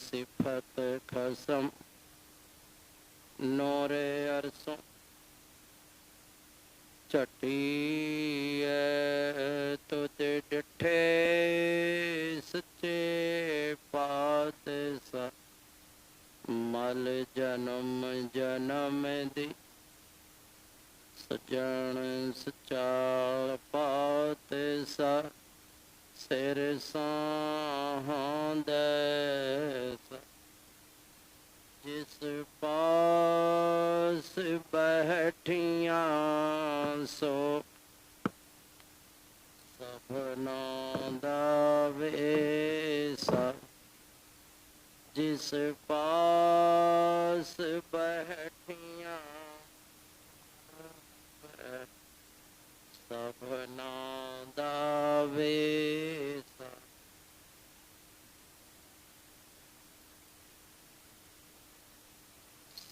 ਸਿਫਤ ਖਸਮ ਨੋਰੇ ਅਰਸੋਂ ਝਟੀਐ ਤੁਤੇ ਡਿਠੇ ਸੱਚੇ ਪਾਤ ਮਲ ਜਨਮ ਜਨਮ ਦੀ ਸਜਣ ਸਚਾਲ ਪਾਤ ਸਾ ਸਿਰ ਸਾਹੰਦੈ ਜਿਸ ਪਾਸ ਬੈਠੀਆਂ ਸੋ ਸਭਨਾ ਦਾ ਵੇਸਾ। ਜਿਸ ਪਾਸ ਬੈਠੀਆਂ ਸਭਨਾ ਦਾ ਵੇਸਾ।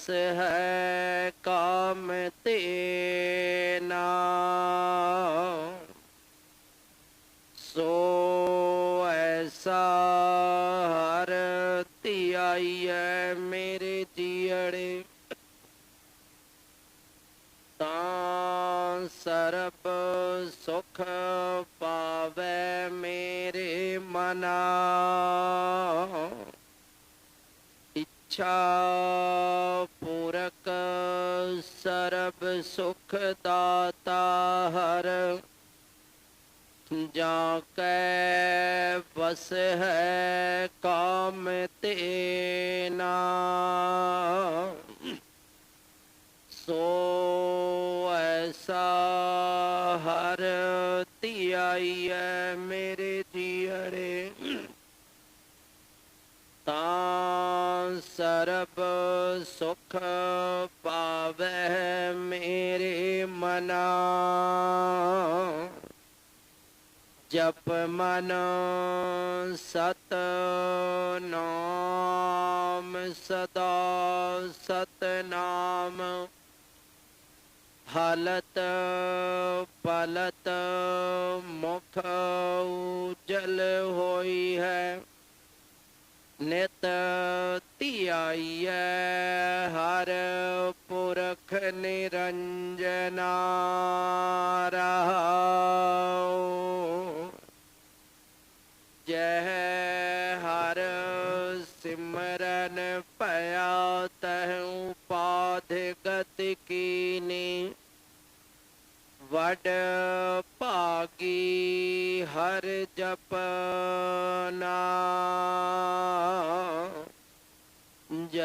ਵਸ ਹੈ ਕਾਮ ਤੇਨਾ ਸੋ ਐਸਾ ਹਰ ਹੈ ਮੇਰੇ ਜੀਅੜੇ। ਤਾਂ ਸਰਬ ਸੁਖ ਪਾਵੈ ਮੇਰੇ ਮਨਾ। ਇੱਛਾ ਸਰਬ ਸੁਖ ਦਾਤਾ ਹਰ। ਜਾਂ ਕੈ ਵਸ ਹੈ ਕਾਮ ਤੇਨਾ ਸੋ ਐਸਾ ਹਰ ਧਿਆਈਐ ਮੇਰੇ ਜੀਅਰੇ ਤਾਂ ਸਰਬ ਸੁਖ ਮੇਰੇ ਮਨਾ। ਜਪ ਮਨ ਸਤ ਨਾਮ ਸਦਾ ਸਤ ਨਾਮ ਹਲਤ ਪਲਤ ਮੁਖ ਉਜਲ ਹੋਈ ਹੈ। ਨਿਤ ਧਿਆਈਐ ਹਰ ਪੁਰਖ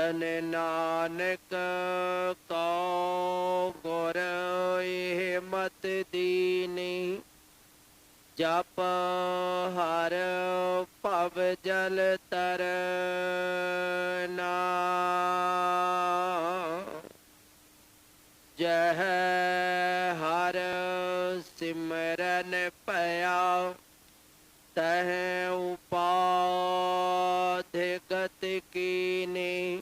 ਜਨ ਨਾਨਕ ਕੋ ਗੁਰ ਇਹ ਮਤ ਦੀਨੀ, ਜਪ ਹਰ ਭਵ ਜਲ ਤਰਨਾ ਜਹ ਹਰ ਸਿਮਰਨ ਪਿਆ ਤਹ ਉਪਾਧ ਗਤ ਕੀਨੀ।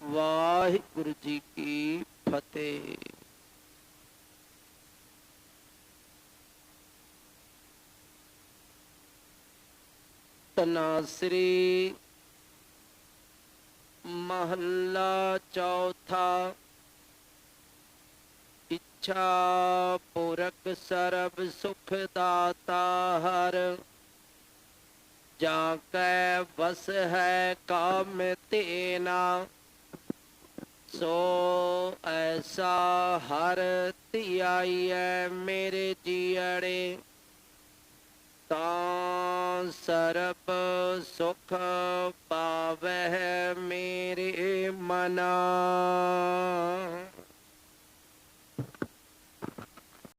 ਵਾਹਿਗੁਰੂ ਜੀ ਕੀ ਫਤਿਹ। ਤਨਾਸਰੀ ਮਹੱਲਾ ਚੌਥਾ ਇੱਛਾ ਪੁਰਖ ਸਰਬ ਸੁਖ ਦਾਤਾ ਹਰ, ਜਾਂ ਕੈ ਵਸ ਹੈ ਕਾਮ ਤੇਨਾ। ਸੋ ਐਸਾ ਹਰ ਧਿਆਈਐ ਮੇਰੇ ਜੀਅੜੇ ਤਾਂ ਸਰਬ ਸੁਖ ਪਾਵਹਿ ਮੇਰੇ ਮਨਾ।